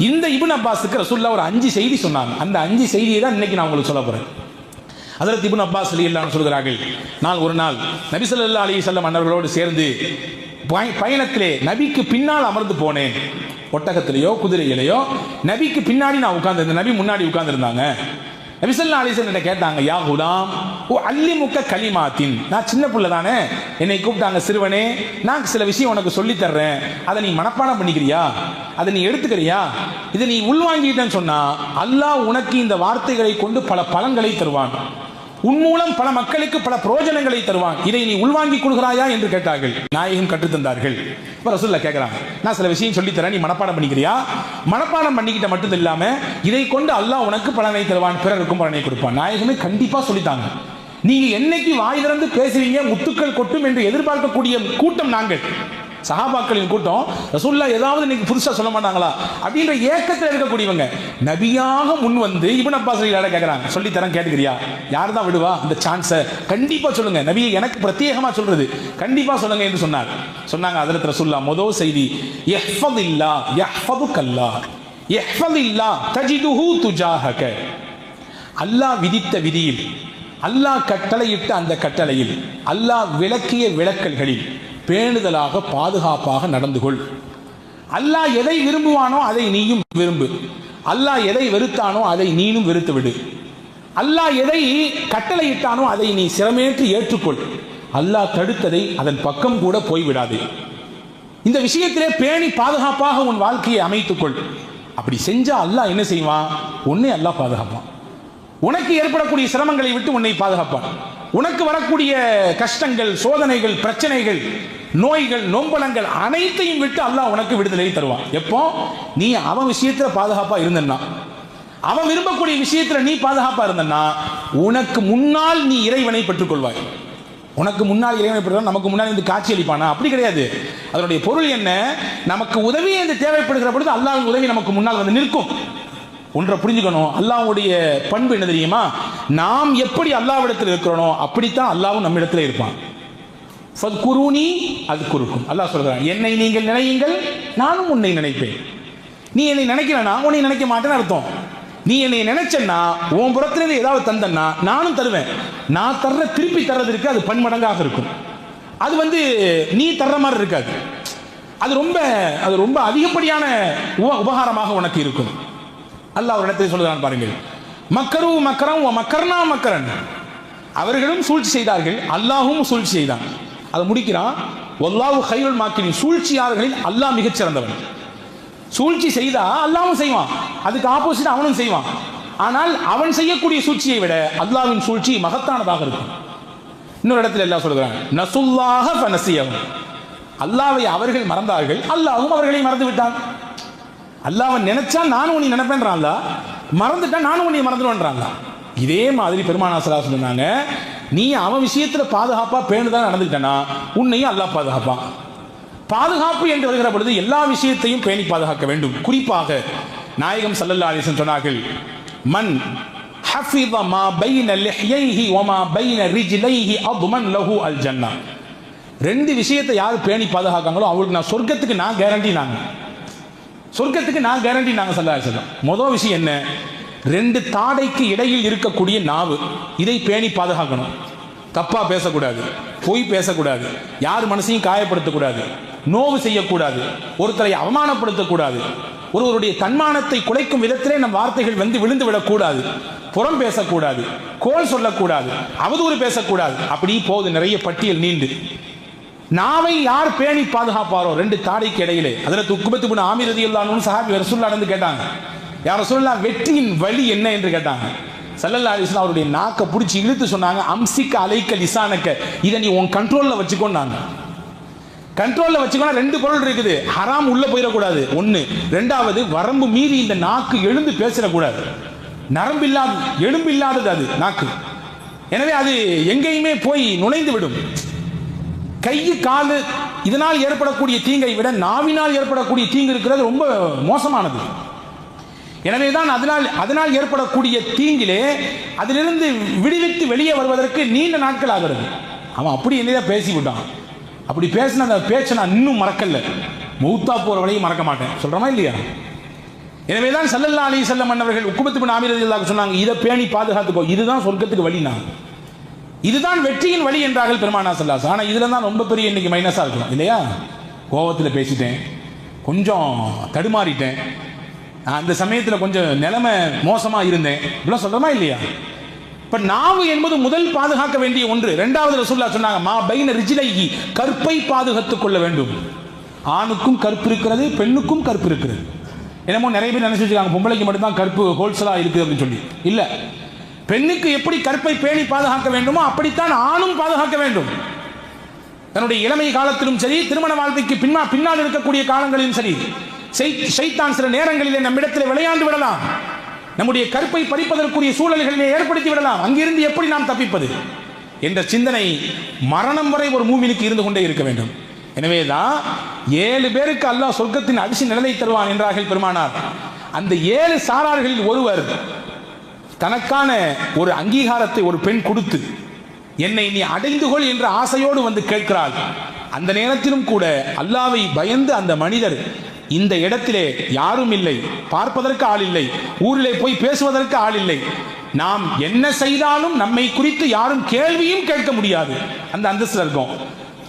இந்த இபுன் அப்பாஸுக்கு ரசூல்லா ஒரு அஞ்சு செய்தி சொன்னாங்க. அந்த அஞ்சு செய்தியை தான் இன்னைக்கு நான் உங்களுக்கு சொல்ல போறேன். அதற்கு இப்னு அப்பாஸ் அலியல்லான்னு சொல்கிறார்கள் நான் ஒரு நாள் நபி அலி செல்லம் மன்னர்களோடு அன்னவர்களோடு சேர்ந்து பய- பயணத்திலே நபிக்கு பின்னால் அமர்ந்து போனேன். ஒட்டகத்திலேயோ குதிரையிலேயோ நபிக்கு பின்னாடி நான் உட்கார்ந்து நபி முன்னாடி உட்கார்ந்திருந்தாங்க. நபி ஆலிசன் அலைஹி கேட்டாங்க யா குலாம் ஓ அல்லி முக்க நான் சின்ன பிள்ளை தானே என்னை கூப்பிட்டாங்க சிறுவனே நான் சில விஷயம் உனக்கு சொல்லி தர்றேன். அதை நீ மனப்பாடம் பண்ணிக்கிறியா? அதை நீ எடுத்துக்கிறியா? இதை நீ உள்வாங்கிட்டேன்னு சொன்னா அல்லாஹ் உனக்கு இந்த வார்த்தைகளை கொண்டு பல பலன்களை தருவான். உன் மூலம் பல மக்களுக்கு பல பிரயோஜனங்களை தருவான். இதை நீ உள்வாங்கிக் கொள்கிறாயா என்று கேட்டார்கள். நாயகம் கற்றுத்தந்தார்கள் இப்போ ரசூல்ல கேட்கிறாங்க நான் சில விஷயம் சொல்லித் தரேன். நீ மனப்பாடம் பண்ணிக்கிறியா? மனப்பாடம் பண்ணிக்கிட்ட மட்டும் இல்லாம இதை கொண்டு அல்லாஹ் உனக்கு பலனை தருவான். பிறருக்கும் பலனை கொடுப்பான். நாயகமே கண்டிப்பா சொல்லித்தாங்க. நீங்க என்னைக்கு வாய் திறந்து பேசுவீங்க முத்துக்கள் கொட்டும் என்று எதிர்பார்க்கக்கூடிய கூட்டம் நாங்கள். சஹாபாக்களின் கூட்டம் ரசூல்லா ஏதாவது இன்னைக்கு புதுசாக சொல்ல மாட்டாங்களா? அப்படின்ற ஏக்கத்தில் இருக்கக்கூடியவங்க. நபியாக முன் வந்து இப்னு அப்பாஸ் யார கேட்கறாங்க சொல்லி தரேன் கேட்டுக்கிறியா? யார் தான் விடுவா? அந்த சான்ஸை கண்டிப்பாக சொல்லுங்க. நபியை எனக்கு பிரத்யேகமாக சொல்றது. கண்டிப்பாக சொல்லுங்க என்று சொன்னார். சொன்னாங்க அதில் ரசூல்லா மொதல் செய்தி யஹ்ஃபதில்லா யஹ்ஃபதுக்கல்லா யஹ்ஃபதில்லா தஜிதுஹு துஜாஹக. அல்லாஹ் விதித்த விதியில் அல்லாஹ் கட்டளையிட்ட அந்த கட்டளையில் அல்லாஹ் விளக்கிய விளக்கல்களில் பேணுதலாக பாதுகாப்பாக நடந்து கொள். அல்லாஹ் எதை விரும்புவானோ அதை நீயும் விரும்பு. அல்லாஹ் எதை வெறுத்தானோ அதை நீனும் வெறுத்து விடு. அல்லாஹ் எதை கட்டளையிட்டானோ அதை நீ சிரமேற்று ஏற்றுக்கொள். அல்லாஹ் தடுத்ததை அதன் பக்கம் கூட போய்விடாதே. இந்த விஷயத்திலே பேணி பாதுகாப்பாக உன் வாழ்க்கையை அமைத்துக்கொள் அப்படி செஞ்சா அல்லாஹ் என்ன செய்வான்? உன்னை அல்லாஹ் பாதுகாப்பான். உனக்கு ஏற்படக்கூடிய சிரமங்களை விட்டு உன்னை பாதுகாப்பான். உனக்கு வரக்கூடிய கஷ்டங்கள் சோதனைகள் பிரச்சனைகள் நோய்கள் நொம்பலங்கள் அனைத்தையும் விட்டு அல்லாஹ் உனக்கு விடுதலை தருவான். எப்போ? நீ அவன் விஷயத்துல பாதுகாப்பா இருந்தன்னா. அவன் விரும்பக்கூடிய விஷயத்துல நீ பாதுகாப்பா இருந்தன்னா உனக்கு முன்னால் நீ இறைவனை பெற்றுக்கொள்வாய். உனக்கு முன்னால் இறைவனை பெற்றால் நமக்கு முன்னால் இந்த காட்சி அளிப்பானா? அப்படி கிடையாது. அதனுடைய பொருள் என்ன? நமக்கு உதவி என்று தேவைப்படுகிற பொழுது அல்லாஹ் உதவி நமக்கு முன்னால் வந்து நிற்கும். ஒன்றை புரிஞ்சுக்கணும். அல்லாஹ்வுடைய பண்பு என்ன தெரியுமா? நாம் எப்படி அல்லாவிடத்தில் இருக்கிறோனோ அப்படித்தான் அல்லாஹ்வும் நம்மிடத்தில் இருப்பான். குருணி அது குறுக்கும் அல்லாஹ் சொல்கிறான் என்னை நீங்கள் நினையுங்கள் நானும் உன்னை நினைப்பேன். நீ என்னை நினைக்கலனா உன்னை நினைக்க மாட்டேன்னு அர்த்தம். நீ என்னை நினைச்சன்னா உன் புறத்திலிருந்து ஏதாவது தந்தன்னா நானும் தருவேன். நான் தர்ற திருப்பி தர்றதற்கு அது பன்மடங்காக இருக்கும். அது வந்து நீ தர்ற மாதிரி இருக்காது. அது ரொம்ப அது ரொம்ப அதிகப்படியான உபகாரமாக உனக்கு இருக்கும். அல்லாஹ் ஒரு இடத்துல சொல்லுகிறான் பாருங்கள். மக்கரு மக்கரம் மக்கர்னா மக்கரன். அவர்களும் சூழ்ச்சி செய்தார்கள். அல்லாஹும் சூழ்ச்சி செய்தான். அதை முடிக்கிறான். ஒல்லாஹு ஹைருல் மாக்கினி சூழ்ச்சியாளர்களில் அல்லாஹ் மிகச்சிறந்தவன் சூழ்ச்சி செய்தா அல்லாவும் செய்வான். அதுக்கு ஆப்போசிட் அவனும் செய்வான். ஆனால் அவன் செய்யக்கூடிய சூழ்ச்சியை விட அல்லாவின் சூழ்ச்சி மகத்தானதாக இருக்கும். இன்னொரு இடத்துல எல்லாம் சொல்கிறான். நசுல்லாக நசியவன் அல்லாவை அவர்கள் மறந்தார்கள். அல்லாவும் அவர்களை மறந்து விட்டான் அல்லாஹ்வை நினைச்சா நானும் உன்னை நினைப்பேன்றான்ல. மறந்துட்டா நானும் உன்னை மறந்துடுவேன்றான்ல. இதே மாதிரி பெருமானாசரா சொன்னாங்க நீ அவன் விஷயத்துல பாதுகாப்பா பேணுதான் நடந்துக்கிட்டனா உன்னையும் அல்லாஹ் பாதுகாப்பான். பாதுகாப்பு என்று வருகிற பொழுது எல்லா விஷயத்தையும் பேணி பாதுகாக்க வேண்டும். குறிப்பாக நாயகம் சல்லல்லா அலிசன் சொன்னார்கள் மன் ஹஃபித மா பைன லிஹ்யைஹி வ மா பைன ரிஜ்லைஹி அத்மன் லஹு அல் ஜன்னah ரெண்டு விஷயத்தை யார் பேணி பாதுகாக்காங்களோ அவங்களுக்கு நான் சொர்க்கத்துக்கு நான் கேரண்டி நான். சொர்க்கத்துக்கு நான் கேரண்டி நாங்கள் ஸல்லல்லாஹு மொதல் விஷயம் என்ன? ரெண்டு தாடைக்கு இடையில் இருக்கக்கூடிய நாவு. இதை பேணி பாதுகாக்கணும். தப்பாக பேசக்கூடாது. பொய் பேசக்கூடாது. யார் மனசையும் காயப்படுத்தக்கூடாது. நோவு செய்யக்கூடாது. ஒருத்தரை அவமானப்படுத்தக்கூடாது. ஒருவருடைய தன்மானத்தை குலைக்கும் விதத்திலே நம் வார்த்தைகள் வந்து விழுந்து விடக்கூடாது. புறம் பேசக்கூடாது. கோல் சொல்லக்கூடாது. அவதூறு பேசக்கூடாது. அப்படி போகுது. நிறைய பட்டியல் நீண்டு. நாவை யார் பேணி பாதுகாப்பாரோ? ரெண்டு தாடைக்கு இடையிலே. அதில் துக்குபத்து புன ஆமிரதி இல்லான்னு சஹாபி ரசூல்லா நடந்து கேட்டாங்க. யார் ரசூல்லா வெற்றியின் வழி என்ன என்று கேட்டாங்க. சல்லல்லா அலிஸ்லாம் அவருடைய நாக்கை பிடிச்சி இழுத்து சொன்னாங்க அம்சிக்க அலைக்க லிசானக்க. இதை நீ உன் கண்ட்ரோல்ல வச்சுக்கோன்னாங்க கண்ட்ரோல்ல வச்சுக்கோனா ரெண்டு பொருள் இருக்குது. ஹராம் உள்ள போயிடக்கூடாது. ஒன்று ரெண்டாவது வரம்பு மீறி இந்த நாக்கு எழுந்து பேசிடக்கூடாது. நரம்பு இல்லாத எலும்பு இல்லாதது அது நாக்கு. எனவே அது எங்கேயுமே போய் நுழைந்து விடும். கை காலு இதனால் ஏற்படக்கூடிய தீங்கை விட நாவினால் ஏற்படக்கூடிய தீங்கு இருக்கிறது ரொம்ப மோசமானது. எனவே தான் அதனால் அதனால் ஏற்படக்கூடிய தீங்கிலே அதிலிருந்து விடுவித்து வெளியே வருவதற்கு நீண்ட நாட்கள் ஆகிறது. அவன் அப்படி என்னதான் பேசிவிட்டான் அப்படி பேசின அந்த பேச்சை நான் இன்னும் மறக்கல. மௌத்தா போகிற வரையும் மறக்க மாட்டேன். சொல்கிறோமா இல்லையா? எனவேதான் சல்லல்லா அலி செல்லம் மன்னர்கள் உக்குபத்து பின் ஆமீர் சொன்னாங்க இதை பேணி பாதுகாத்துக்கோ. இதுதான் சொர்க்கத்துக்கு வழி நான். இதுதான் வெற்றியின் வழி என்றார்கள் பெருமானா சொல்லாஸ் ஆனால் இதில் தான் ரொம்ப பெரிய இன்னைக்கு மைனஸாக இருக்கும் இல்லையா? கோவத்தில் பேசிட்டேன். கொஞ்சம் தடுமாறிட்டேன். அந்த சமயத்தில் கொஞ்சம் நிலைமை மோசமாக இருந்தேன். இப்படிலாம் சொல்கிறோமா இல்லையா? இப்போ நாவு என்பது முதல் பாதுகாக்க வேண்டிய ஒன்று. ரெண்டாவது ரசூல்லா சொன்னாங்க மா பைன ரிஜிலைகி கற்பை பாதுகாத்துக் கொள்ள வேண்டும். ஆணுக்கும் கற்பு இருக்கிறது பெண்ணுக்கும் கற்பு இருக்கிறது. என்னமோ நிறைய பேர் நினைச்சு வச்சுருக்காங்க பொம்பளைக்கு மட்டும்தான் கற்பு ஹோல்சலாக இருக்குது அப்படின்னு சொல்லி. இல்லை. பெண்ணுக்கு எப்படி கற்பை பேணி பாதுகாக்க வேண்டுமோ அப்படித்தான் ஆணும் பாதுகாக்க வேண்டும். தன்னுடைய இளமை காலத்திலும் சரி திருமண வாழ்க்கைக்கு பின்னா பின்னால் இருக்கக்கூடிய காலங்களிலும் சரி செய்- சில நேரங்களிலே நம்மிடத்தில் விளையாண்டு விடலாம். நம்முடைய கற்பை பறிப்பதற்குரிய சூழல்களிலே ஏற்படுத்தி விடலாம். அங்கிருந்து எப்படி நாம் தப்பிப்பது? என்ற சிந்தனை மரணம் வரை ஒரு மூமினுக்கு இருந்து கொண்டே இருக்க வேண்டும். எனவே தான் ஏழு பேருக்கு அல்லாஹ் சொர்க்கத்தின் அரிசி நிழலை தருவான் என்றார்கள் பெருமானார். அந்த ஏழு சாரார்களில் ஒருவர் தனக்கான ஒரு அங்கீகாரத்தை ஒரு பெண் கொடுத்து என்னை நீ அடைந்து கொள் என்ற ஆசையோடு வந்து கேட்கிறாள். அந்த நேரத்திலும் கூட அல்லாவை பயந்து அந்த மனிதர் இந்த இடத்திலே யாரும் இல்லை பார்ப்பதற்கு ஆள் இல்லை ஊரிலே போய் பேசுவதற்கு ஆள் இல்லை. நாம் என்ன செய்தாலும் நம்மை குறித்து யாரும் கேள்வியும் கேட்க முடியாது. அந்த அந்தஸ்து இருக்கும்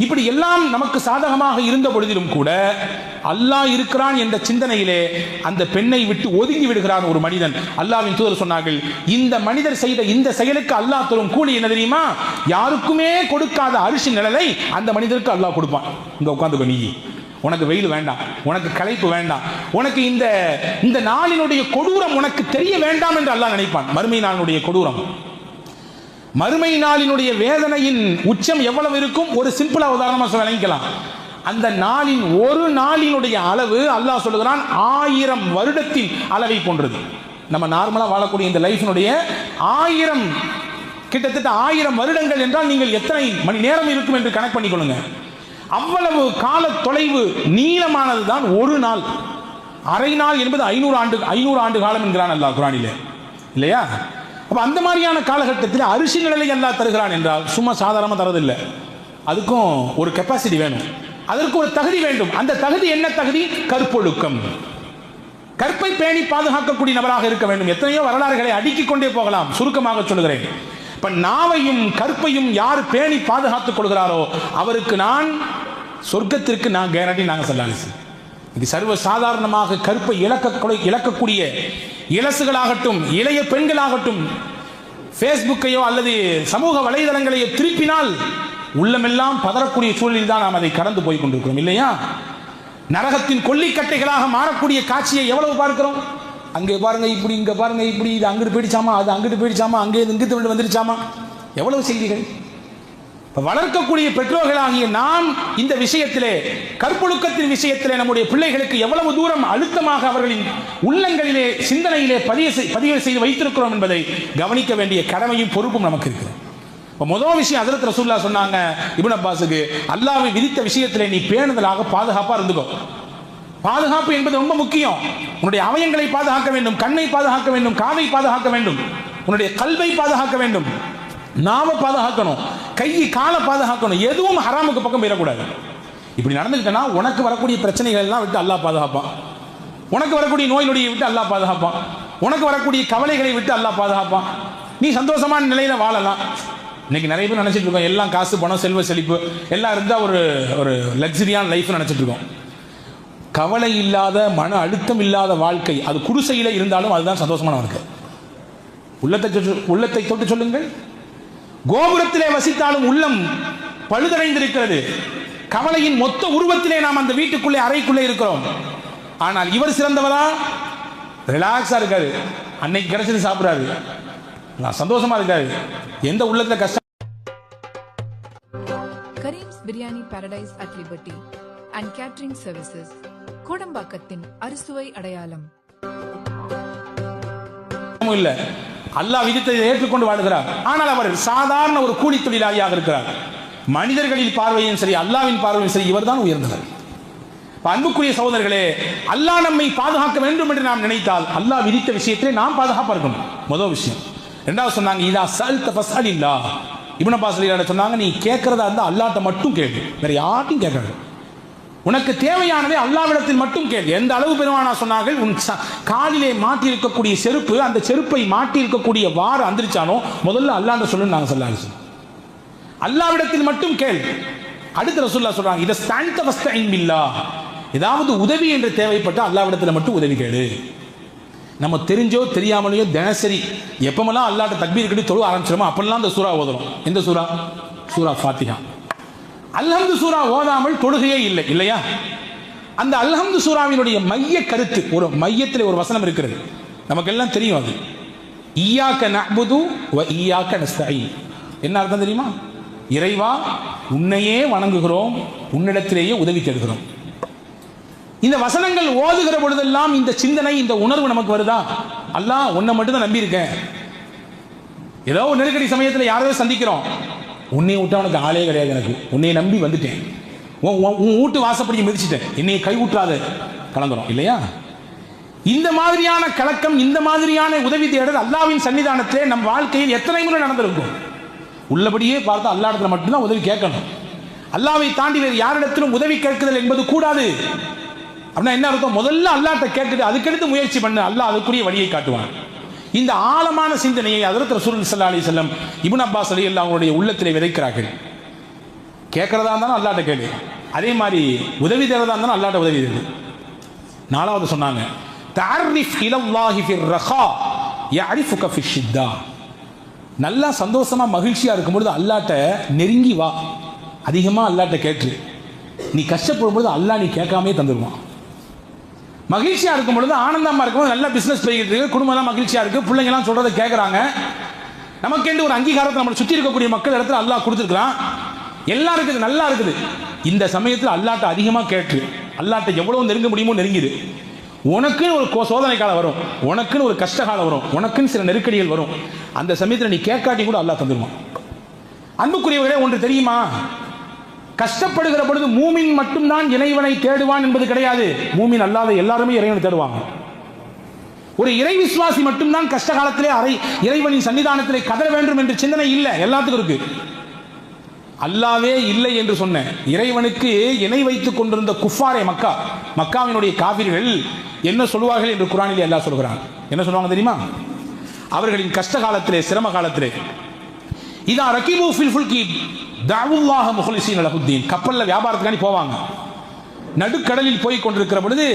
இப்படி எல்லாம் நமக்கு சாதகமாக இருந்த பொழுதிலும் கூட அல்லாஹ் இருக்கிறான் என்ற சிந்தனையிலே அந்த பெண்ணை விட்டு ஒதுங்கி விடுகிறான் ஒரு மனிதன். அல்லாவின் தூதர் சொன்னார்கள் இந்த மனிதர் செய்த இந்த செயலுக்கு அல்லாஹ் தரும் கூலி என்ன தெரியுமா? யாருக்குமே கொடுக்காத அரிசி நிழலை அந்த மனிதருக்கு அல்லாஹ் கொடுப்பான். இங்க உட்காந்துக்கோ நீ. உனக்கு வெயில் வேண்டாம் உனக்கு களைப்பு வேண்டாம் உனக்கு இந்த இந்த நாளினுடைய கொடூரம் உனக்கு தெரிய வேண்டாம் என்று அல்லாஹ் நினைப்பான். மறுமை நாளினுடைய கொடூரம். மறுமை நாளினுடைய வேதனையின் உச்சம் எவ்வளவு இருக்கும்? ஒரு சிம்பிளா உதாரணமா சொல்ல விளங்கிக்கலாம். அந்த நாளின் ஒரு நாளினுடைய அளவு அல்லாஹ் சொல்லுகிறான் ஆயிரம் வருடத்தின் அளவை போன்றது நம்ம நார்மலாக வாழக்கூடிய இந்த லைஃபினுடைய ஆயிரம் கிட்டத்தட்ட ஆயிரம் வருடங்கள் என்றால் நீங்கள் எத்தனை மணி நேரம் இருக்கும் என்று கணக்கு பண்ணிக்கொள்ளுங்க. அவ்வளவு கால தொலைவு நீளமானது தான் ஒரு நாள். அரை நாள் என்பது ஐநூறு ஆண்டு ஐநூறு ஆண்டு காலம் என்கிறான் அல்லாஹ் குரானிலே. இல்லையா? அப்போ அந்த மாதிரியான காலகட்டத்தில் அரிசி நிழலை எல்லாம் தருகிறான் என்றால் சும்மா சாதாரணமாக தரதில்லை அதுக்கும் ஒரு கெப்பாசிட்டி வேணும். அதற்கு ஒரு தகுதி வேண்டும். அந்த தகுதி என்ன தகுதி? கற்பொழுக்கம். கற்பை பேணி பாதுகாக்கக்கூடிய நபராக இருக்க வேண்டும். எத்தனையோ வரலாறுகளை அடுக்கிக் கொண்டே போகலாம். சுருக்கமாக சொல்கிறேன் இப்ப நாவையும் கற்பையும் யார் பேணி பாதுகாத்துக் கொள்கிறாரோ அவருக்கு நான் சொர்க்கத்திற்கு நான் கேரண்டி நாங்கள் சொல்லாலிசி இது சர்வ சாதாரணமாக கருப்பை இழக்க இழக்கக்கூடிய இலசுகளாகட்டும் இளைய பெண்களாகட்டும் ஃபேஸ்புக்கையோ அல்லது சமூக வலைதளங்களையோ திருப்பினால் உள்ளமெல்லாம் பதறக்கூடிய சூழலில் தான் நாம் அதை கடந்து போய் கொண்டிருக்கிறோம் இல்லையா? நரகத்தின் கொல்லிக்கட்டைகளாக மாறக்கூடிய காட்சியை எவ்வளவு பார்க்கிறோம்? அங்கே பாருங்க இப்படி இங்கே பாருங்க இப்படி இது அங்கிட்டு போயிடுச்சாமா அது அங்கிட்டு போயிடுச்சாமா அங்கே இங்கிட்டு விட்டு வந்துருச்சாமா எவ்வளவு செய்திகள்? வளர்க்கக்கூடிய பெற்றோர்களாகிய நாம் இந்த விஷயத்திலே கற்பொழுக்கத்தின் விஷயத்திலே நம்முடைய பிள்ளைகளுக்கு எவ்வளவு தூரம் அழுத்தமாக அவர்களின் உள்ளங்களிலே சிந்தனையிலே பதிய பதிவு செய்து வைத்திருக்கிறோம் என்பதை கவனிக்க வேண்டிய கடமையும் பொறுப்பும் நமக்கு இருக்குது. இப்போ முதல் விஷயம் ஹஜரத் ரசூல்லா சொன்னாங்க இப்னு அப்பாஸுக்கு அல்லாவை விதித்த விஷயத்திலே நீ பேணுதலாக பாதுகாப்பாக இருந்துக்கோ. பாதுகாப்பு என்பது ரொம்ப முக்கியம். உன்னுடைய அவயங்களை பாதுகாக்க வேண்டும் கண்ணை பாதுகாக்க வேண்டும் காதை பாதுகாக்க வேண்டும். உன்னுடைய கல்வை பாதுகாக்க வேண்டும். நாம பாதுகாக்கணும். கை காலை பாதுகாக்கணும். எதுவும் ஹராமுக்கு பக்கம் போயிடக்கூடாது. இப்படி நடந்துக்கிட்டனா உனக்கு வரக்கூடிய பிரச்சனைகள் எல்லாம் விட்டு அல்லாஹ் பாதுகாப்பான். உனக்கு வரக்கூடிய நோய் நொடியை விட்டு அல்லாஹ் பாதுகாப்பான். உனக்கு வரக்கூடிய கவலைகளை விட்டு அல்லாஹ் பாதுகாப்பான். நீ சந்தோஷமான நிலையில வாழலாம். இன்னைக்கு நிறைய பேர் நினைச்சிட்டு இருக்கோம் எல்லாம் காசு பணம் செல்வ செழிப்பு எல்லாம் இருந்தால் ஒரு ஒரு லக்ஸரியான லைஃப் நினைச்சிட்டு இருக்கோம். கவலை இல்லாத மன அழுத்தம் இல்லாத வாழ்க்கை அது குடிசையில் இருந்தாலும் அதுதான் சந்தோஷமான வாழ்க்கை உள்ளத்தை உள்ளத்தை தொட்டு சொல்லுங்கள். கோபுரத்திலே வசித்தாலும் உள்ளம் பழுதடைந்திருக்கிறது. கவலையின் மொத்த உருவத்திலே நாம் அந்த வீட்டுக்குள்ளே அறைக்குள்ளே இருக்கிறோம். ஆனால் இவர் சிறந்தவரா? ரிலாக்ஸா இருக்காரு. அன்னைக்கு கிடைச்சது சாப்பிடுறாரு. நான் சந்தோஷமா இருக்காரு. எந்த உள்ளத்துல கஷ்டம்? Karim's biryani Paradise at Liberty and catering services கோடம்பாக்கத்தின் அறுசுவை அடையாளம் இல்ல. அல்லாஹ் விதித்ததை ஏற்றுக்கொண்டு வாழ்கிறார். ஆனால் அவர் சாதாரண ஒரு கூலி தொழிலாளியாக இருக்கிறார். மனிதர்களின் பார்வையும் சரி அல்லாவின் பார்வையும் சரி இவர்தான் உயர்ந்தவர். அன்புக்குரிய சகோதரர்களே அல்லாஹ் நம்மை பாதுகாக்க வேண்டும் என்று நாம் நினைத்தால் அல்லாஹ் விதித்த விஷயத்திலே நாம் பாதுகாப்பாக இருக்கணும். முதல் விஷயம். ரெண்டாவது சொன்னாங்க இதா சல் தபஸ்அல் இல்லா இவன அப்பாஸ் சொன்னாங்க நீ கேட்கறதா இருந்தால் அல்லாட்ட மட்டும் கேட்கு வேற யார்ட்டையும் கேட்காது. உனக்கு தேவையானதை அல்லாவிடத்தில் மட்டும் கேள். எந்த அளவு பெருமானா சொன்னார்கள் உன் காலிலே மாட்டி இருக்கக்கூடிய செருப்பு அந்த செருப்பை மாட்டி இருக்கக்கூடிய வாரம் அந்திரிச்சானோ? முதல்ல அல்லாண்ட சொல்லு நாங்க சொல்லாங்க அல்லாவிடத்தில் மட்டும் கேள். அடுத்த ரசூல்லா சொல்றாங்க இதை ஸ்தானித்த வஸ்தைன் இல்லா ஏதாவது உதவி என்று தேவைப்பட்ட அல்லாவிடத்தில் மட்டும் உதவி கேளு. நம்ம தெரிஞ்சோ தெரியாமலையோ தினசரி எப்பமெல்லாம் அல்லாட்ட தக்பீர் கட்டி தொழு ஆரம்பிச்சிருமோ அப்பெல்லாம் அந்த சூறா ஓதணும். எந்த சூறா? சூரா ஃபாத்திகா அல்ஹம்து சூரா ஓதாமல் தொழுகையே இல்லை இல்லையா? அந்த அல்ஹம்து சூராவினுடைய மைய கருத்து ஒரு மையத்தில் ஒரு வசனம் இருக்கிறது. நமக்கெல்லாம் தெரியும் அது. ஈயாக்க நஅ்புது வ ஈயாக்க நஸ்தாயி என்ன அர்த்தம் தெரியுமா? இறைவா உன்னையே வணங்குகிறோம் உன்னிடத்திலேயே உதவி தேடுகிறோம். இந்த வசனங்கள் ஓதுகிற பொழுதெல்லாம் இந்த சிந்தனை இந்த உணர்வு நமக்கு வருதா? அல்லாஹ் உன்னை மட்டும் தான் நம்பியிருக்கேன். ஏதோ நெருக்கடி சமயத்தில் யாரையோ சந்திக்கிறோம். உன்னை விட்டா உனக்கு ஆளே கிடையாது எனக்கு. உன்னை நம்பி வந்துட்டேன். உன் உன் வீட்டு வாசப்படி மிதிச்சிட்டேன். என்னை கை விட்டாத கலந்துரும். இல்லையா? இந்த மாதிரியான கலக்கம் இந்த மாதிரியான உதவி தேடல் அல்லாவின் சன்னிதானத்திலே நம் வாழ்க்கையில் எத்தனை முறை நடந்திருக்கும்? உள்ளபடியே பார்த்தா அல்லா இடத்துல மட்டும்தான் உதவி கேட்கணும். அல்லாவை தாண்டி வேறு யாரிடத்திலும் உதவி கேட்குதல் என்பது கூடாது. அப்படின்னா என்ன அர்த்தம்? முதல்ல அல்லாட்ட கேட்டுட்டு அதுக்கடுத்து முயற்சி பண்ணு. அல்லாஹ் அதுக்குரிய வழியை காட்டுவான். இந்த ஆழமான சிந்தனையை அதற்கு ரசூல் சல்லா அலி செல்லம் இபுன் அப்பாஸ் அலி அல்லா அவங்களுடைய உள்ளத்திலே விதைக்கிறார்கள். கேட்கறதா இருந்தாலும் அல்லாட்ட கேளு. அதே மாதிரி உதவி தேவதா இருந்தாலும் அல்லாட்ட உதவி தேவை நாலாவது சொன்னாங்க தாரிஃப் இலல்லாஹி ஃபிர் ரஹா யஅரிஃபுக ஃபி ஷித்தா. நல்லா சந்தோஷமா மகிழ்ச்சியா இருக்கும்பொழுது அல்லாட்ட நெருங்கி வா. அதிகமா அல்லாட்ட கேட்டு நீ கஷ்டப்படும் பொழுது அல்லாஹ் நீ கேட்காமே தந்துடுவான் மகிழ்ச்சியா இருக்கும் பொழுது ஆனந்தமா இருக்கும்போது நல்ல பிசினஸ் போய்கிட்டு இருக்கு. குடும்பம் எல்லாம் மகிழ்ச்சியா இருக்கு. பிள்ளைங்க எல்லாம் சொல்றதை கேட்கறாங்க ஒரு அங்கீகாரத்தை நம்மளை சுற்றி இருக்கக்கூடிய மக்கள் இடத்துல அல்லாஹ் கொடுத்துருக்கான் எல்லாம் இருக்குது நல்லா இருக்குது. இந்த சமயத்தில் அல்லாட்ட அதிகமாக கேட்டு அல்லாட்ட எவ்வளவு நெருங்க முடியுமோ நெருங்கிது உனக்குன்னு ஒரு கோ- சோதனை காலம் வரும். உனக்குன்னு ஒரு கஷ்ட காலம் வரும். உனக்குன்னு சில நெருக்கடிகள் வரும். அந்த சமயத்தில் நீ கேட்காட்டி கூட அல்லா தந்துடுவான் அன்புக்குரியவர்களே ஒன்று தெரியுமா? கஷ்டப்படுகிற பொழுது மூமின் மட்டும்தான் இறைவனை தேடுவான் என்பது கிடையாது. மூமின் அல்லாத எல்லாருமே இறைவனை தேடுவாங்க. ஒரு இறை விசுவாசி மட்டும்தான் கஷ்ட காலத்திலே அறை இறைவனின் சன்னிதானத்திலே கதற வேண்டும் என்று சிந்தனை இல்லை. எல்லாத்துக்கும் இருக்கு. அல்லாவே இல்லை என்று சொன்ன இறைவனுக்கு இணை வைத்துக் கொண்டிருந்த குஃபாரே மக்கா. மக்காவினுடைய காவிர்கள் என்ன சொல்லுவார்கள் என்று குரானிலே எல்லாம் சொல்கிறான். என்ன சொல்லுவாங்க தெரியுமா? அவர்களின் கஷ்ட காலத்திலே சிரம காலத்திலே இதா ரகிபு ஃபில் ஃபுல்கி தவுல்லாஹ முஹ்லிசீன் லஹுத்தீன். கப்பலில் வியாபாரத்துக்காண்டி போவாங்க. நடுக்கடலில் போய் கொண்டிருக்கிற பொழுது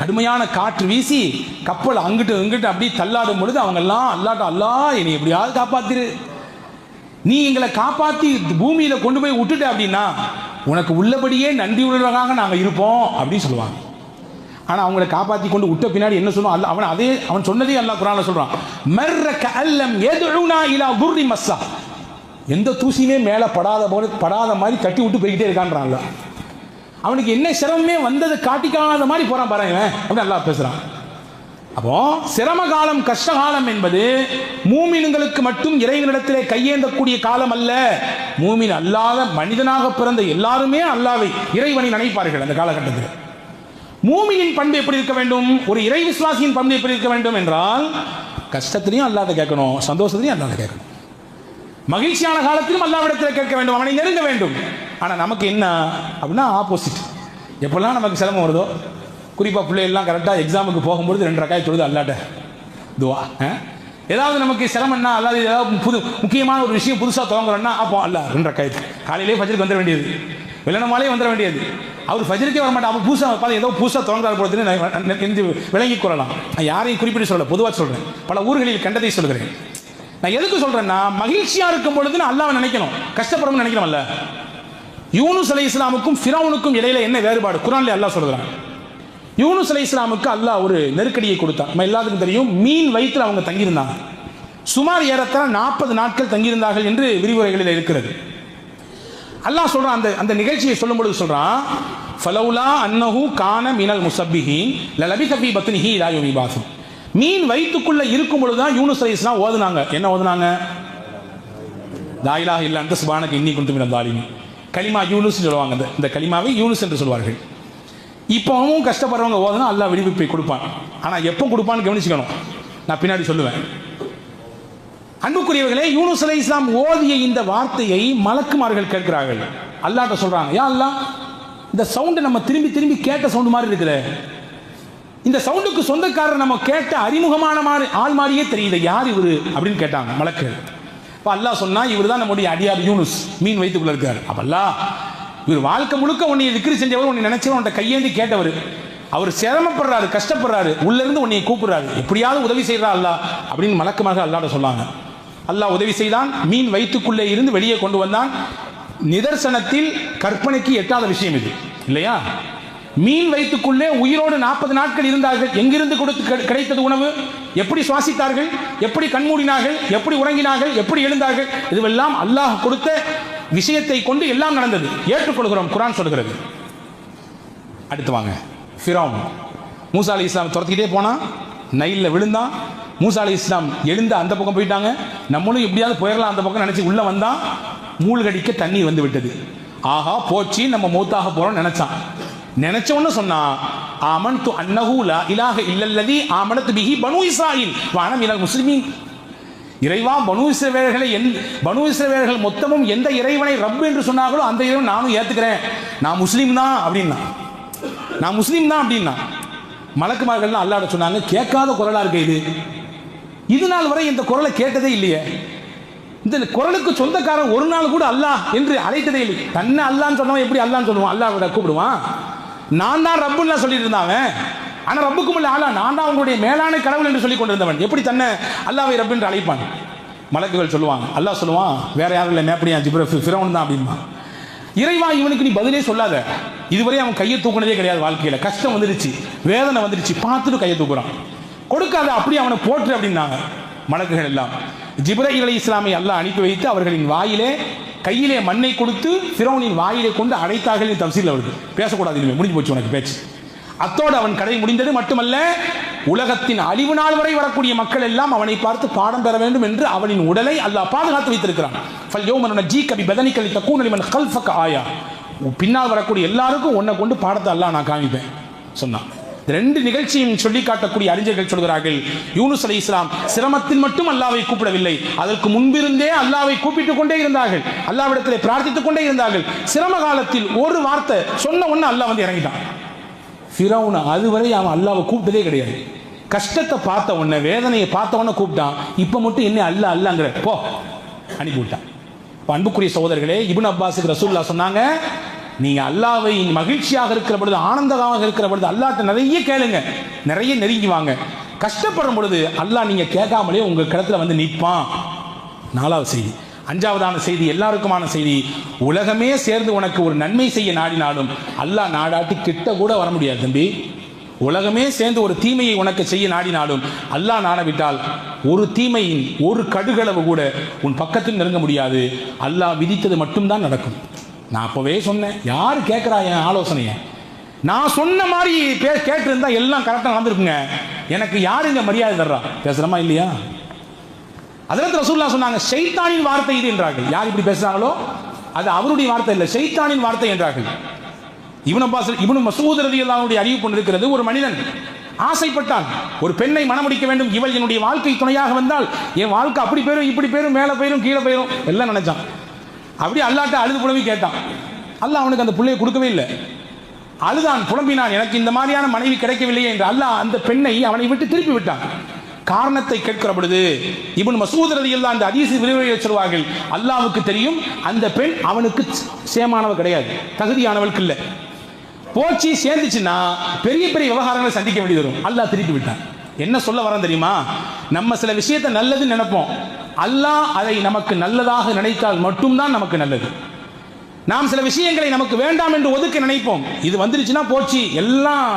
கடுமையான காற்று வீசி கப்பல் அங்கிட்டு இங்கிட்டு அப்படியே தள்ளாடும் பொழுது அவங்க எல்லாம் அல்லாட்ட அல்லா என்னை எப்படியாவது காப்பாத்திரு. நீ எங்களை காப்பாத்தி பூமியில கொண்டு போய் விட்டுட்ட அப்படின்னா உனக்கு உள்ளபடியே நன்றி உள்ளவராக நாங்க இருப்போம் அப்படின்னு சொல்லுவாங்க. ஆனா அவங்கள காப்பாத்தி கொண்டு விட்ட பின்னாடி என்ன சொல்லுவான்? அல்ல அவன் அதே அவன் சொன்னதே அல்லாஹ் குரான சொல்றான். மர்ர கல்லம் எதுனா இலா குர்ரி மஸ்ஸா எந்த தூசியுமே மேலே படாத போல படாத மாதிரி தட்டி விட்டு போய்கிட்டே இருக்கான்றான்ல. அவனுக்கு என்ன சிரமமே வந்தது காட்டிக்காத மாதிரி போகிறான் பாருங்க இவன் அப்படின்னு நல்லா பேசுகிறான் அப்போ சிரம காலம் கஷ்ட காலம் என்பது மூமின்களுக்கு மட்டும் இறைவனிடத்திலே கையேந்தக்கூடிய காலம் அல்ல. மூமின் அல்லாத மனிதனாக பிறந்த எல்லாருமே அல்லாவை இறைவனை நினைப்பார்கள் அந்த காலகட்டத்தில். மூமியின் பண்பு எப்படி இருக்க வேண்டும்? ஒரு இறை விசுவாசியின் பண்பு எப்படி இருக்க வேண்டும் என்றால் கஷ்டத்திலையும் அல்லாத கேட்கணும் சந்தோஷத்திலையும் அல்லாத கேட்கணும். மகிழ்ச்சியான காலத்திலும் அல்லாவிடத்தில் கேட்க வேண்டும் அவனை நெருங்க வேண்டும். ஆனால் நமக்கு என்ன? அப்படின்னா ஆப்போசிட் எப்பெல்லாம் நமக்கு சிரமம் வருதோ குறிப்பாக பிள்ளைகள்லாம் கரெக்டாக எக்ஸாமுக்கு போகும்பொழுது ரெண்டு ரக்காய் தொழுது அல்லாட்ட. துவா ஆ? ஏதாவது நமக்கு சிரமம்னா அல்லாது ஏதாவது புது முக்கியமான ஒரு விஷயம் புதுசாக துவங்குறோம்னா அப்போ அல்ல ரெண்டு ரக்காய் காலையிலே ஃபஜருக்கு வந்துட வேண்டியது. வெள்ளனமாலே வந்துட வேண்டியது. அவர் ஃபஜருக்கே வர மாட்டார் அவர் புதுசாக பார்த்து ஏதோ புதுசாக துவங்குறாரு பொழுது என்று விளங்கிக் கொள்ளலாம். நான் யாரையும் குறிப்பிட்டு சொல்ல பொதுவாக சொல்கிறேன் பல ஊர்களில் கண்டதை சொல்கிறேன். நான் எதுக்கு சொல்றேன்னா மகிழ்ச்சியா இருக்கும் பொழுது நான் நினைக்கணும். கஷ்டப்படணும்னு நினைக்கணும்ல. யூனுஸ் அலை இஸ்லாமுக்கும் ஃபிரௌனுக்கும் இடையில என்ன வேறுபாடு? குரான்ல அல்லாஹ் சொல்றான். யூனுஸ் அலை இஸ்லாமுக்கு அல்லாஹ் ஒரு நெருக்கடியை கொடுத்தான். நம்ம எல்லாத்துக்கும் தெரியும் மீன் வயிற்றில் அவங்க தங்கியிருந்தாங்க. சுமார் ஏறத்தாழ நாற்பது நாட்கள் தங்கியிருந்தார்கள் என்று விரிவுரைகளில் இருக்கிறது. அல்லாஹ் சொல்றான் அந்த அந்த நிகழ்ச்சியை சொல்லும் பொழுது சொல்றான் ஃபலௌலா அன்னஹு கான மினல் முசப்பிஹி லலபி ஃபீ பத்னிஹி இலா யௌமி மீன் வயிற்றுக்குள்ள இருக்கும் பொழுதுதான் யூனுஸ் அலைஹிஸ் ஓதுனாங்க. என்ன ஓதுனாங்க? தாயிலாக அந்த சுபானக்கு இன்னி குண்டு தாலினி களிமா கலிமா யூனுஸ் சொல்லுவாங்க. இந்த இந்த கலிமாவை யூனுஸ் என்று சொல்வார்கள். இப்போவும் கஷ்டப்படுறவங்க ஓதுனா அல்லா விடுவிப்பை கொடுப்பான். ஆனால் எப்போ கொடுப்பான்னு கவனிச்சுக்கணும். நான் பின்னாடி சொல்லுவேன். அன்புக்குரியவர்களே யூனுஸ் அலை இஸ்லாம் ஓதிய இந்த வார்த்தையை மலக்குமார்கள் கேட்கிறார்கள். அல்லாட்ட சொல்றாங்க ஏன் அல்லாஹ் இந்த சவுண்டு நம்ம திரும்பி திரும்பி கேட்ட சவுண்டு மாதிரி இருக்குது. இந்த சவுண்டுக்கு சொந்தக்காரர் நம்ம கேட்ட அறிமுகமான மாதிரி ஆள் மாதிரியே தெரியுது. யார் இவரு அப்படின்னு கேட்டாங்க மலக்கள் இப்போ அல்லாஹ் சொன்னால் இவர் தான் நம்முடைய அடியார் யூனுஸ் மீன் வைத்துக்குள்ள இருக்கார். அப்பல்லா இவர் வாழ்க்கை முழுக்க உன்னை திக்ரி செஞ்சவர் உன்னை நினைச்சவர் உன்னை கையேந்தி கேட்டவர். அவர் சிரமப்படுறாரு கஷ்டப்படுறாரு. உள்ளேருந்து உன்னை கூப்பிடுறாரு. எப்படியாவது உதவி செய்கிறா அல்லா அப்படின்னு மலக்கமாக அல்லாட சொன்னாங்க. அல்லாஹ் உதவி செய்தான் மீன் வயிற்றுக்குள்ளே இருந்து வெளியே கொண்டு வந்தான். நிதர்சனத்தில் கற்பனைக்கு எட்டாத விஷயம் இது. இல்லையா? மீன் வயிற்றுக்குள்ளே உயிரோடு நாற்பது நாட்கள் இருந்தார்கள். எங்கிருந்து கொடுத்து கிடைத்தது உணவு? எப்படி சுவாசித்தார்கள்? எப்படி கண்மூடினார்கள்? எப்படி உறங்கினார்கள்? எப்படி எழுந்தார்கள்? இதுவெல்லாம் அல்லாஹ் கொடுத்த விஷயத்தை கொண்டு எல்லாம் நடந்தது. ஏற்றுக்கொள்கிறோம். குரான் சொல்கிறது. அடுத்து வாங்க. ஃபிரோம் மூசா அலி இஸ்லாம் துரத்திக்கிட்டே போனான் நைலில் விழுந்தான் மூசா அலி இஸ்லாம் எழுந்து அந்த பக்கம் போயிட்டாங்க. நம்மளும் எப்படியாவது போயிடலாம் அந்த பக்கம் நினச்சி உள்ளே வந்தான் மூழ்கடிக்க தண்ணி வந்து விட்டது. ஆஹா போச்சு நம்ம மூத்தாக போகிறோம் நினச்சான். நினைச்ச சொன்னா ஆமன் து அன்னஹூலா இலாக இல்லல்லதி ஆமனத்து பிஹி பனு இஸ்ராயில். வானம் இலல் முஸ்லிமின். இறைவா பனு இஸ்ரவேலர்களை எந் பனு இஸ்ரவேலர்கள் மொத்தமும் எந்த இறைவனை ரப் என்று சொன்னார்களோ அந்த இறைவன் நானும் ஏற்றுக்கிறேன் நான் முஸ்லீம் தான் அப்படின்னா. நான் முஸ்லீம் தான் அப்படின்னா. மலக்குமார்கள்லாம் அல்லாட சொன்னாங்க கேட்காத குரலாக இருக்கு இது. இது நாள் வரை இந்த குரலை கேட்டதே இல்லையே. இந்த குரலுக்கு சொந்தக்காரன் ஒரு நாள் கூட அல்லாஹ் என்று அழைத்ததே இல்லை தன்னை அல்லான்னு சொன்னவன் எப்படி அல்லான்னு சொல்லுவான்? அல்லாஹ் விட கூப்பிடுவான். நான் தான் ரப்புன்னு சொல்லிட்டு இருந்தாவன் ஆனால் ரப்புக்கும் இல்லை ஆளா நான் தான் உங்களுடைய மேலான கடவுள் என்று சொல்லி கொண்டிருந்தவன். எப்படி தன்னை அல்லாவை ரப்பு என்று அழைப்பான்? மலக்குகள் சொல்லுவாங்க. அல்லாஹ் சொல்லுவான் வேற யாரும் இல்லை மேப்படியா ஜிப்ர ஃபிரௌன் தான் அப்படின்பா இறைவா இவனுக்கு நீ பதிலே சொல்லாத. இதுவரை அவன் கையை தூக்குனதே கிடையாது வாழ்க்கையில். கஷ்டம் வந்துடுச்சு வேதனை வந்துடுச்சு பார்த்துட்டு கையை தூக்குறான். கொடுக்காத அப்படியே அவனை போட்டு அப்படின்னாங்க மலக்குகள் எல்லாம். ஜிப்ர அலை இஸ்லாமை அல்லாஹ் அனுப்பி வைத்து அவர்களின் வாயிலே கையிலே மண்ணை கொடுத்து ஃபிரௌனின் வாயிலை கொண்டு அடைத்தார்கள் தப்சீல் அவருக்கு பேசக்கூடாது இனிமே முடிஞ்சு போச்சு உனக்கு பேச்சு. அத்தோடு அவன் கடை முடிந்தது மட்டுமல்ல உலகத்தின் அழிவு நாள் வரை வரக்கூடிய மக்கள் எல்லாம் அவனை பார்த்து பாடம் பெற வேண்டும் என்று அவனின் உடலை அல்லாஹ் பாதுகாத்து வைத்திருக்கிறான். ஃபல் யௌமன ஜீ கபி பதனிக்கலி தக்கூன் லிமன் கல்ஃபக் ஆயா. பின்னால் வரக்கூடிய எல்லாருக்கும் உன்னை கொண்டு பாடத்தை அல்லாஹ் நான் காமிப்பேன் சொன்னான். ரெண்டு நிகழ்ச்சியும் சொல்லி காட்டக்கூடிய அறிஞர்கள் சொல்கிறார்கள். யூனுஸ் அலி இஸ்லாம் சிரமத்தில் மட்டும் அல்லாவை கூப்பிடவில்லை. அதற்கு முன்பிருந்தே அல்லாவை கூப்பிட்டுக் கொண்டே இருந்தார்கள். அல்லாவிடத்தில் பிரார்த்தித்துக் கொண்டே இருந்தார்கள். சிரம காலத்தில் ஒரு வார்த்தை சொன்ன ஒன்று அல்லாஹ் வந்து இறங்கிட்டான். ஃபிரௌனை அதுவரை அவன் அல்லாவை கூப்பிட்டதே கிடையாது. கஷ்டத்தை பார்த்த உடனே வேதனையை பார்த்த உடனே கூப்பிட்டான். இப்போ மட்டும் என்ன அல்ல அல்லங்கிற போ அனுப்பி விட்டான். அன்புக்குரிய சகோதரர்களே இபுன் அப்பாஸுக்கு ரசூல்லா சொன்னாங்க நீங்கள் அல்லாவை மகிழ்ச்சியாக இருக்கிற பொழுது ஆனந்தமாக இருக்கிற பொழுது அல்லாட்ட நிறைய கேளுங்க. நிறைய நெருங்கி வாங்க. கஷ்டப்படும் பொழுது அல்லாஹ் நீங்கள் கேட்காமலே உங்கள் கிடத்துல வந்து நிற்பான். நாலாவது செய்தி. அஞ்சாவதான செய்தி எல்லாருக்குமான செய்தி. உலகமே சேர்ந்து உனக்கு ஒரு நன்மை செய்ய நாடினாலும் அல்லாஹ் நாடாட்டி கிட்ட கூட வர முடியாது தம்பி. உலகமே சேர்ந்து ஒரு தீமையை உனக்கு செய்ய நாடினாலும் அல்லாஹ் நாடவிட்டால் ஒரு தீமையின் ஒரு கடுகளவு கூட உன் பக்கத்தில் நெருங்க முடியாது. அல்லாஹ் விதித்தது மட்டும்தான் நடக்கும். நான் அப்போவே சொன்னேன். யார் கேட்குறா என் ஆலோசனையை? நான் சொன்ன மாதிரி பே கேட்டிருந்தா எல்லாம் கரெக்டாக நடந்திருக்குங்க. எனக்கு யார் இங்கே மரியாதை தர்றா? பேசுகிறமா இல்லையா? அதில் ரசூல்லா சொன்னாங்க ஷைத்தானின் வார்த்தை இது என்றார்கள். யார் இப்படி பேசுகிறாங்களோ அது அவருடைய வார்த்தை இல்லை ஷைத்தானின் வார்த்தை என்றார்கள். இவன் அப்பாஸ் இவனு மசூத் ரதியல்லாவுடைய அறிவிப்பு கொண்டிருக்கிறது ஒரு மனிதன் ஆசைப்பட்டான் ஒரு பெண்ணை மனமுடிக்க வேண்டும் இவள் என்னுடைய வாழ்க்கை துணையாக வந்தால் என் வாழ்க்கை அப்படி போயிரும் இப்படி போயிரும் மேலே போயிரும் கீழே போயிரும் எல்லாம் நினைச்சான். அப்படி அல்லாட்ட அழுது புலம்பி கேட்டான். அல்லாஹ் அவனுக்கு அந்த பிள்ளையை கொடுக்கவே இல்லை. அழுதான் புலம்பினான் எனக்கு இந்த மாதிரியான மனைவி கிடைக்கவில்லையே என்று அல்லாஹ் அந்த பெண்ணை அவனை விட்டு திருப்பி விட்டான். காரணத்தை கேட்கிற பொழுது இவன் மசூத் ரதியில் அந்த அதிசி விரிவுரையை சொல்வார்கள். அல்லாவுக்கு தெரியும் அந்த பெண் அவனுக்கு சேமானவள் கிடையாது தகுதியானவளுக்கு இல்லை. போச்சு சேர்ந்துச்சுன்னா பெரிய பெரிய விவகாரங்களை சந்திக்க வேண்டி வரும். அல்லாஹ் திருப்பி விட்டான். என்ன சொல்ல வரேன் தெரியுமா? நம்ம சில விஷயத்தை நல்லதுன்னு நினைப்போம். அல்லாஹ் அதை நமக்கு நல்லதாக நினைத்தால் மட்டும்தான் நமக்கு நல்லது. நாம் சில விஷயங்களை நமக்கு வேண்டாம் என்று ஒதுக்க நினைப்போம். இது வந்துருச்சுன்னா போச்சு. எல்லாம்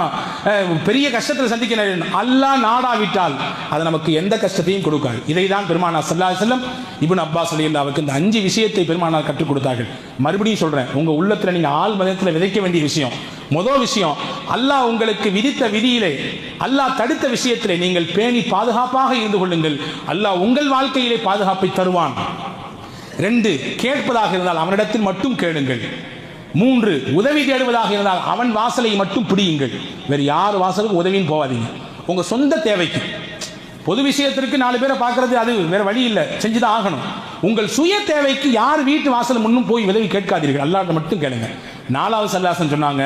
பெரிய கஷ்டத்தில் சந்திக்க அல்லாஹ் நாடாவிட்டால் அது நமக்கு எந்த கஷ்டத்தையும் கொடுக்காது. இதை தான் பெருமானார் சல்லா செல்லம் இப்னு அப்பாஸ் அலில்லாவுக்கு இந்த அஞ்சு விஷயத்தை பெருமானார் கற்றுக் கொடுத்தார்கள். மறுபடியும் சொல்றேன் உங்க உள்ளத்தில் நீங்க ஆள் மதத்தில் விதைக்க வேண்டிய விஷயம். முதல் விஷயம் அல்லாஹ் உங்களுக்கு விதித்த விதியிலே அல்லாஹ் தடுத்த விஷயத்திலே நீங்கள் பேணி பாதுகாப்பாக இருந்து கொள்ளுங்கள். அல்லாஹ் உங்கள் வாழ்க்கையிலே பாதுகாப்பை தருவான். ரெண்டு கேட்பதாக இருந்தால் அவனிடத்தில் மட்டும் கேளுங்கள். மூன்று உதவி தேடுவதாக இருந்தால் அவன் வாசலை மட்டும் பிடியுங்கள். வேறு யார் வாசலுக்கும் உதவின்னு போகாதீங்க உங்கள் சொந்த தேவைக்கு. பொது விஷயத்திற்கு நாலு பேரை பார்க்கறது அது வேற வழி இல்லை. செஞ்சுதான் ஆகணும். உங்கள் சுய தேவைக்கு யார் வீட்டு வாசல் முன்னும் போய் உதவி கேட்காதீர்கள். அல்லாட்ட மட்டும் கேளுங்க. நாலாவது சல்லாசன் சொன்னாங்க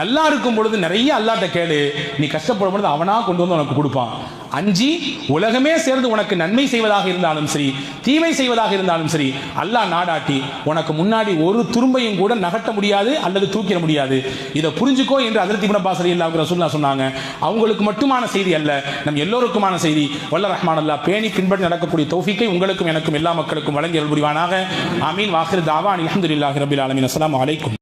நல்லா இருக்கும் பொழுது நிறைய அல்லாட்ட கேளு. நீ கஷ்டப்படும் பொழுது அவனா கொண்டு வந்து உனக்கு கொடுப்பான். அஞ்சி உலகமே சேர்ந்து உனக்கு நன்மை செய்வதாக இருந்தாலும் சரி தீமை செய்வதாக இருந்தாலும் சரி அல்லாஹ் நாடாட்டி உனக்கு முன்னாடி ஒரு துரும்பையும் கூட நகட்ட முடியாது அல்லது தூக்கிட முடியாது. இதை புரிஞ்சுக்கோ என்று அதிர்த்தி இப்னு அப்பாஸ் ரலியல்லாஹு சொன்னாங்க. அவங்களுக்கு மட்டுமான செய்தி அல்ல நம் எல்லோருக்குமான செய்தி. வல்ல ரஹ்மான் அல்லாஹ் பேணி பின்பற்றி நடக்கக்கூடிய தௌஃபிக்கை உங்களுக்கும் எனக்கும் எல்லா மக்களுக்கும் வழங்கி அருள் புரிவானாக. அமீன் வாஹிர் தாவா. அல்ஹம்துலில்லாஹி ரபில் ஆலமீன். அஸ்லாம் அலைக்கும்.